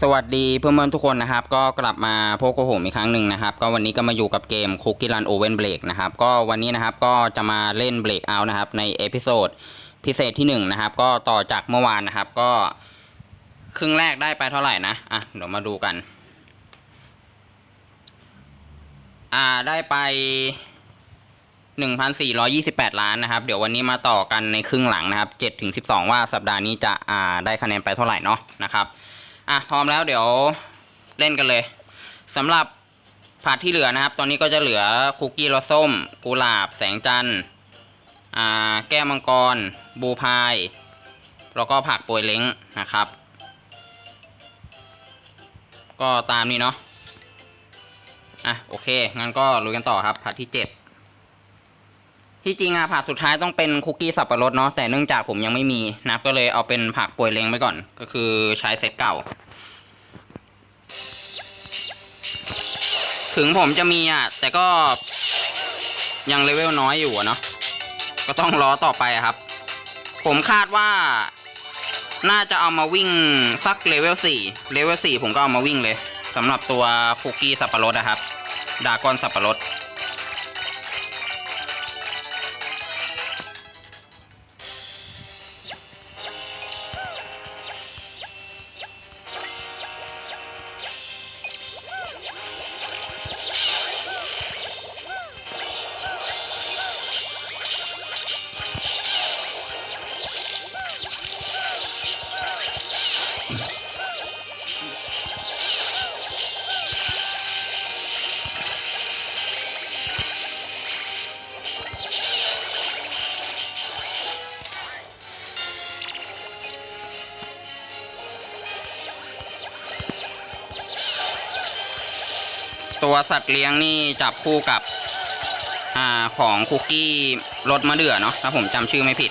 สวัสดีเพื่อนๆทุกคนนะครับ ก็กลับมาพบกับผมอีกครั้งหนึ่งนะครับ ก็วันนี้ก็มาอยู่กับเกม Cookie Run Oven Break นะครับ ก็วันนี้นะครับก็จะมาเล่น Break Out นะครับ ในเอพิโซดพิเศษที่1นะครับ ก็ต่อจากเมื่อวานนะครับ ก็ครึ่งแรกได้ไปเท่าไหร่นะอะเดี๋ยวมาดูกัน อ่าได้ไป 1,428 ล้านนะครับ เดี๋ยววันนี้มาต่อกันในครึ่งหลังนะครับ7ถึง12 ว่าสัปดาห์นี้จะอ่าได้คะแนนไปเท่าไหร่เนาะนะครับ อะพร้อมแล้วเดี๋ยวเล่นกันเลยสำหรับพาร์ทที่เหลือนะครับ ตอนนี้ก็จะเหลือคุกกี้รสส้ม กุหลาบ แสงจันทร์อ่าแก้มังกร บูพาย แล้วก็ผักปรยเล้งนะครับ ก็ตามนี้เนาะอะโอเค งั้นก็ลุยกันต่อครับพาร์ทที่7 ที่จริงอะผักสุดท้ายต้องเป็นคุกกี้สับปะรดเนาะแต่เนื่องจากผมยังไม่มีนะก็เลยเอาเป็นผักป่วยเล้งไปก่อน ก็คือใช้เซตเก่า ถึงผมจะมีอะแต่ก็ยังเลเวลน้อยอยู่เนาะก็ต้องรอต่อไปครับ ผมคาดว่า น่าจะเอามาวิ่งสักเลเวล4เลเวล4ผมก็เอามาวิ่งเลยสำหรับตัวคุกกี้สับปะรดนะครับดากอนสับปะรด ตัวสัตว์เลี้ยงนี่จับคู่กับอ่าของคุกกี้รสมะเดื่อเนาะถ้าผมจำชื่อไม่ผิด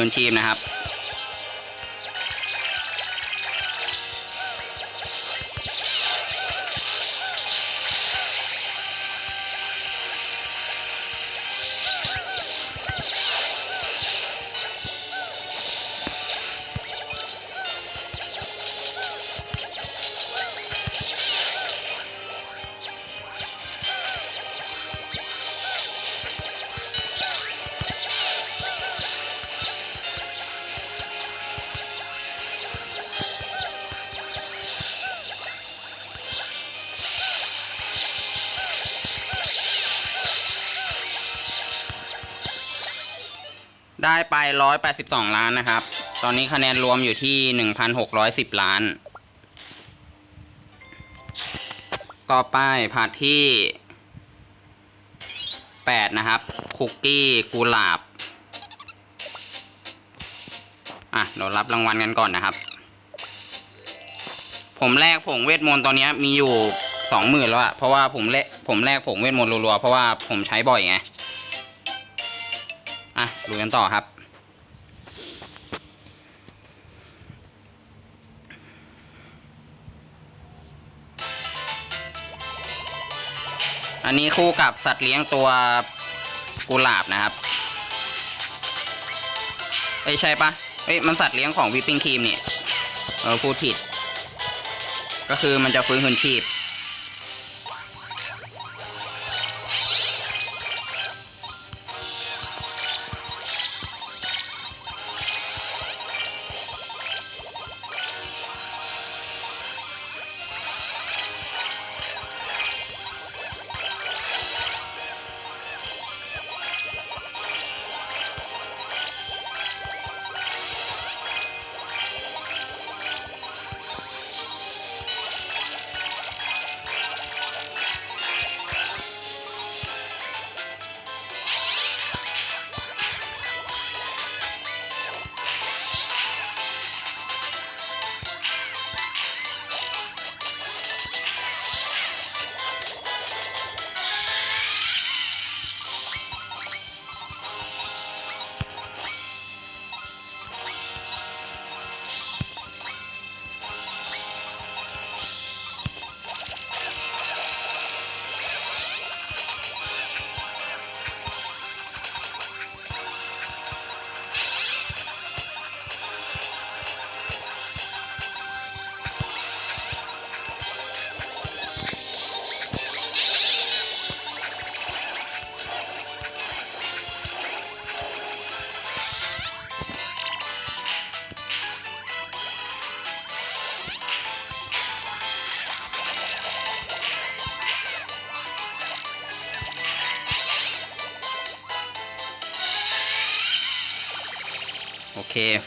คืนชีพนะครับ ได้ไป 182 ล้านนะครับ ตอนนี้คะแนนรวมอยู่ที่ 1,610 ล้าน ต่อไปพาร์ทที่ 8 นะครับ คุกกี้กุหลาบ อะเดี๋ยวรับรางวัลกันก่อนนะครับ ผมแลกผงเวทมนต์ตอนนี้มีอยู่ 20,000 แล้วอะเพราะว่าผมเลกผมแลกผงเวทมนต์รัวๆ เพราะว่าผมใช้บ่อยไง อะดูกันต่อครับ อันนี้คู่กับสัตว์เลี้ยงตัวกุหลาบนะครับเอ้ใช่ปะเอ้ยมันสัตว์เลี้ยงของวิปปิ้งครีมนี่เออพูดผิด ก็คือมันจะฟื้นคืนชีพ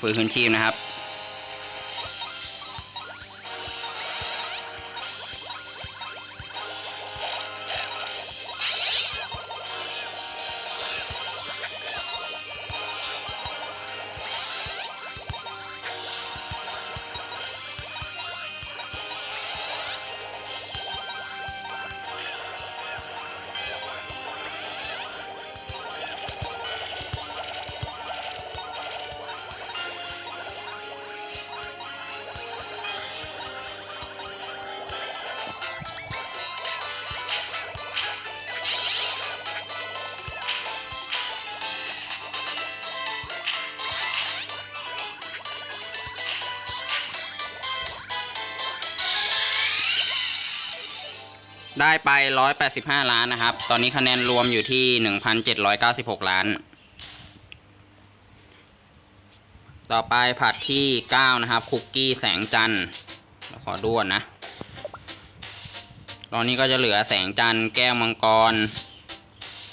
ฟื้นคืนชีพนะครับ ได้ไป 185 ล้านนะครับ ตอนนี้คะแนนรวมอยู่ที่ 1,796 ล้าน ต่อไปผัดที่ 9 นะครับ คุกกี้แสงจันทร์ขอดูก่อนนะ ตอนนี้ก็จะเหลือแสงจันทร์แก้วมังกร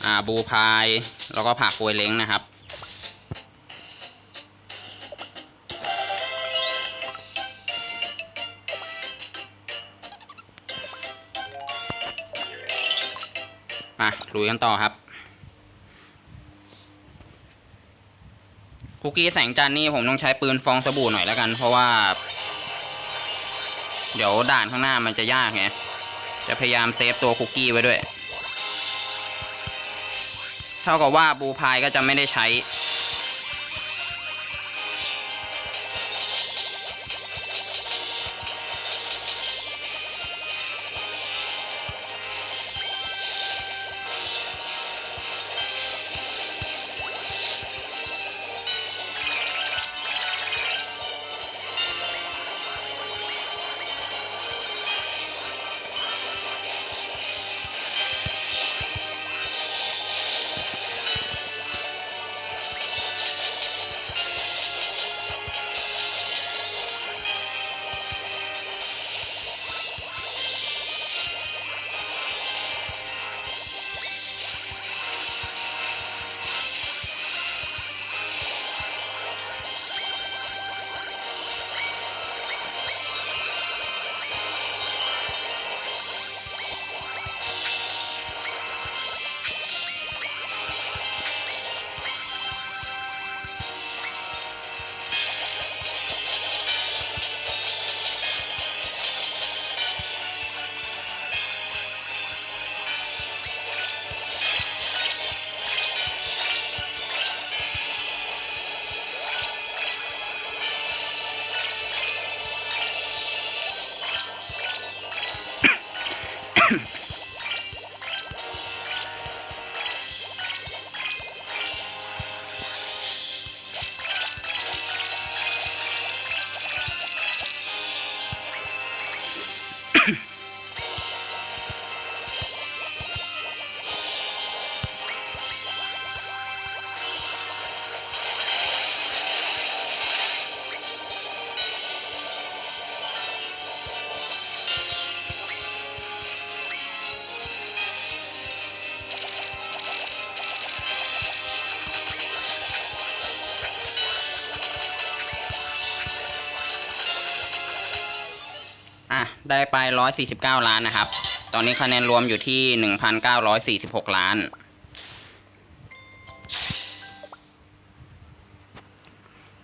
อ่าบูพาย แล้วก็ผักกวยเล้งนะครับ มาลุยกันต่อครับ คุกกี้แสงจันนี่ผมต้องใช้ปืนฟองสบู่หน่อยแล้วกัน เพราะว่า เดี๋ยวด่านข้างหน้ามันจะยากไงจะพยายามเซฟตัวคุกกี้ไว้ด้วย เท่ากับว่าบูพายก็จะไม่ได้ใช้ ได้ไป 149 ล้านนะครับ ตอนนี้คะแนนรวมอยู่ที่ 1,946 ล้าน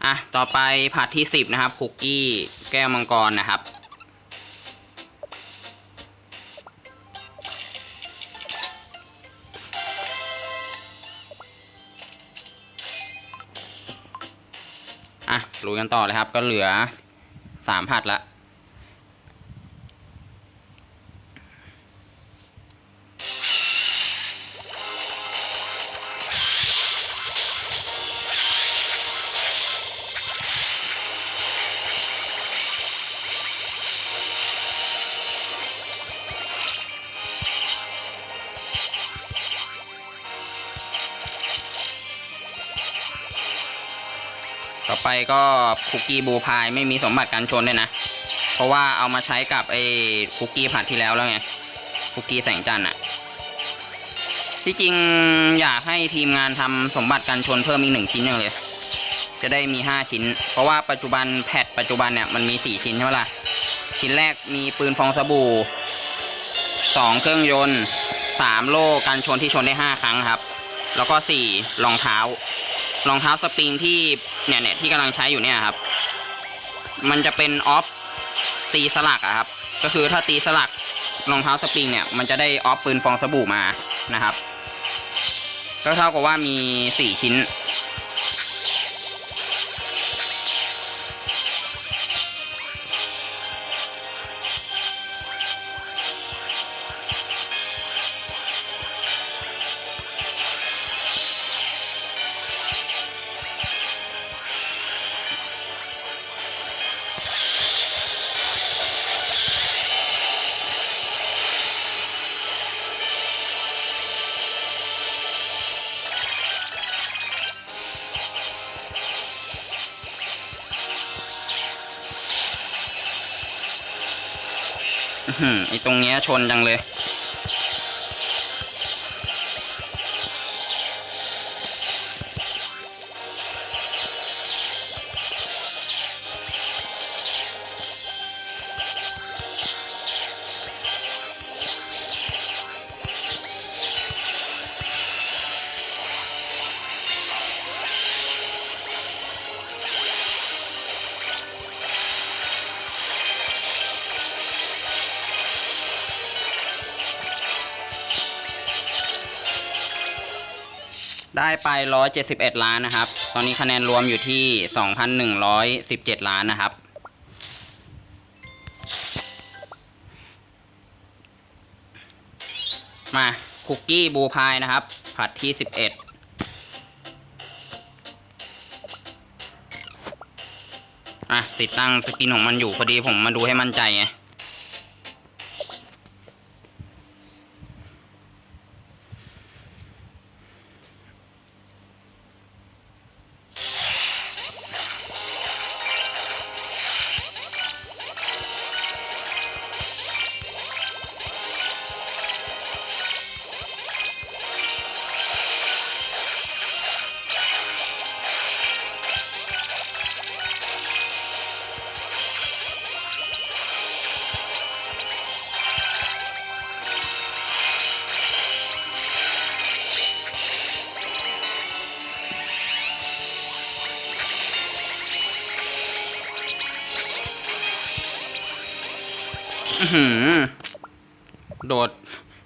อะ ต่อไปผัดที่ 10 นะครับ คุกกี้ แก้วมังกรนะครับ อะลุยกันต่อเลยครับ ก็เหลือ 3 ผัดละ ไปก็คุกกี้บูพายไม่มีสมบัติการชนด้วยนะ เพราะว่าเอามาใช้กับไอ้คุกกี้ผัดที่แล้วแล้วไง คุกกี้แสงจันทร์อะที่จริงอยากให้ทีมงานทำสมบัติการชนเพิ่มอีกหนึ่งชิ้นอย่างเลย จะได้มี5ชิ้น เพราะว่าปัจจุบันแพทปัจจุบันเนี่ยมันมี4ชิ้นใช่ไหมล่ะ ชิ้นแรกมีปืนฟองสบู่2เครื่องยนต์3โล่กันชนที่ชนได้5ครั้งครับ แล้วก็4รองเท้า รองเท้าสปริงที่เนี่ยเนี่ยที่กำลังใช้อยู่เนี่ยครับ มันจะเป็นออฟตีสลักอะครับ ก็คือถ้าตีสลักรองเท้าสปริงเนี่ยมันจะได้ออฟปืนฟองสบู่มานะครับ ก็เท่ากับว่ามี 4 ชิ้น ไอตรงเนี้ยชนจังเลย ได้ไป 171 ล้านนะครับ ตอนนี้คะแนนรวมอยู่ที่ 2,117 ล้านนะครับ มาคุกกี้บูพายนะครับ ผัดที่ 11อะติดตั้งสกินของมันอยู่พอดีผมมาดูให้มั่นใจไง โดด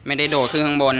ไม่ได้โดดขึ้นข้างบน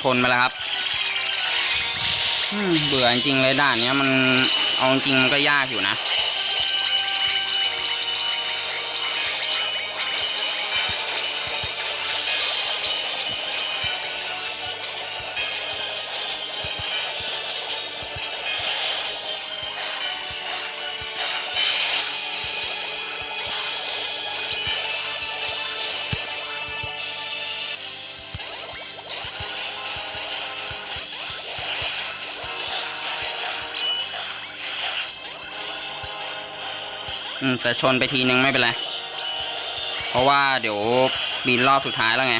ชนมาแล้วครับเบื่อจริงเลยด่านนี้มันเอาจริงมันก็ยากอยู่นะ ชนไปทีนึงไม่เป็นไร เพราะว่าเดี๋ยวบินรอบสุดท้ายแล้วไง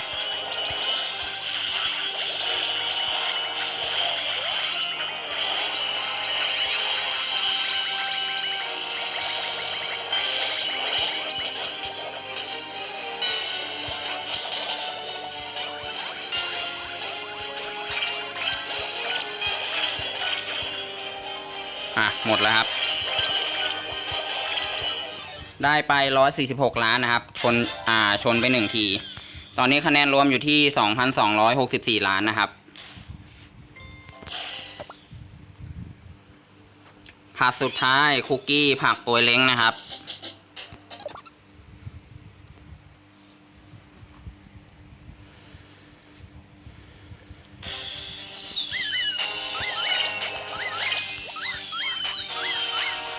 อะ หมดแล้วครับ ได้ไป 146 ล้านนะครับ ชน อ่า ชนไปหนึ่งที ตอนนี้คะแนนรวมอยู่ที่ 2,264 ล้านนะครับ ผัดสุดท้าย คุกกี้ผักโปยเล้งนะครับ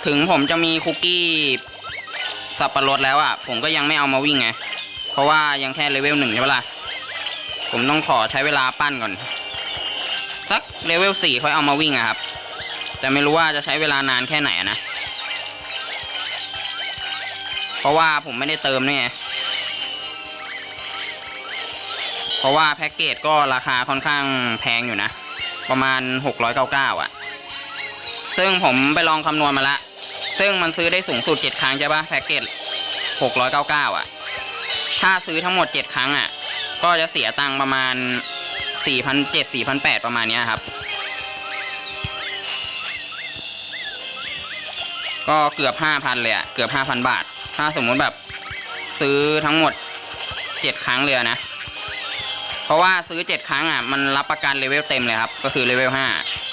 ถึงผมจะมีคุกกี้ สับปะรดแล้วอะ่ะ ผมก็ยังไม่เอามาวิ่งไง เพราะว่ายังแค่เลเวลหนึ่งใช่ปะล่ะ ผมต้องขอใช้เวลาปั้นก่อน สักเลเวลสี่ค่อยเอามาวิ่งอะครับ แต่ไม่รู้ว่าจะใช้เวลานานแค่ไหนนะ เพราะว่าผมไม่ได้เติมนี่ไง เพราะว่าแพ็กเกจก็ราคาค่อนข้างแพงอยู่นะ ประมาณ 699 อะ ซึ่งผมไปลองคำนวณมาและ ซึ่งมันซื้อได้สูงสุด 7 ครั้งใช่ปะแพ็กเกจ699 อะ ถ้าซื้อทั้งหมด 7 ครั้งอะ ก็จะเสียตังค์ประมาณ 4,700 4,800 ประมาณเนี้ยครับ ก็เกือบ 5,000 เลยอะเกือบ 5,000 บาท ถ้าสมมุติแบบซื้อทั้งหมด 7 ครั้งเลยนะ เพราะว่าซื้อ 7 ครั้งอะ มันรับประกันเลเวลเต็มเลยครับ ก็คือเลเวล5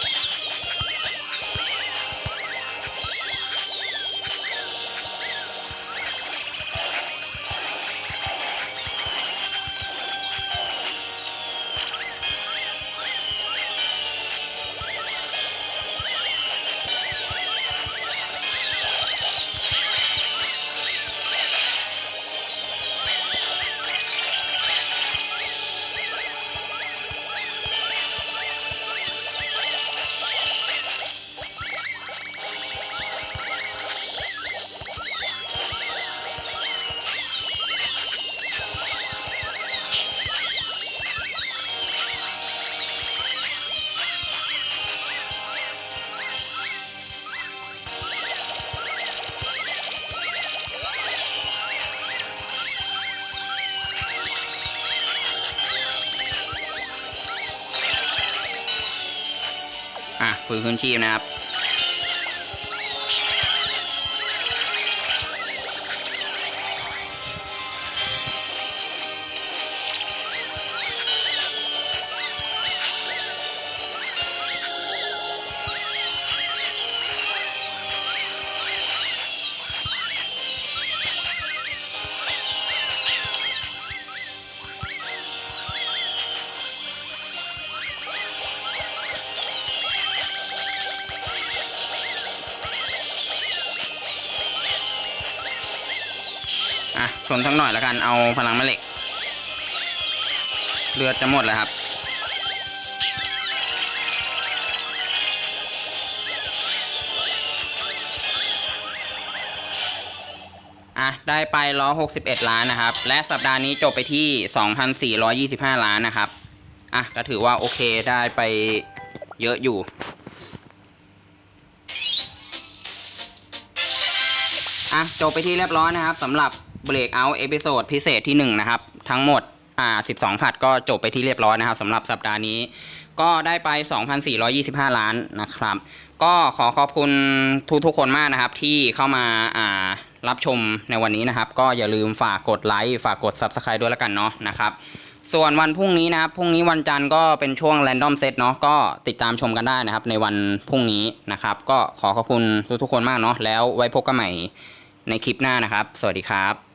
อะฟื้นคืนชีพนะครับ ชนสักหน่อยแล้วกันเอาพลังแม่เหล็ก เลือดจะหมดแล้วครับ อะ ได้ไป161ล้านนะครับ และสัปดาห์นี้จบไปที่2,425ล้านนะครับ อะ ก็ถือว่าโอเคได้ไปเยอะอยู่อะจบไปที่เรียบร้อยนะครับสำหรับ Breakout เอพิโซดพิเศษที่1นะครับ ทั้งหมดอ่า12 ผัดก็จบไปที่เรียบร้อยนะครับสำหรับสัปดาห์นี้ ก็ได้ไป 2,425 ล้านนะครับ ก็ขอขอบคุณทุกทุกๆคนมากนะครับ ที่เข้ามาอ่ารับชมในวันนี้นะครับ ก็อย่าลืมฝากกดไลค์ฝากกด Subscribe ด้วยแล้วกันเนาะนะครับส่วนวันพรุ่งนี้นะครับ พรุ่งนี้วันจันทร์ก็เป็นช่วง Random Set เนาะ ก็ติดตามชมกันได้นะครับ ในวันพรุ่งนี้นะครับ ก็ขอขอบคุณทุกๆคนมากเนาะ แล้วไว้พบกันใหม่ในคลิปหน้านะครับ สวัสดีครับ